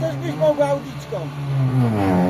też byś mogła audiczką. No.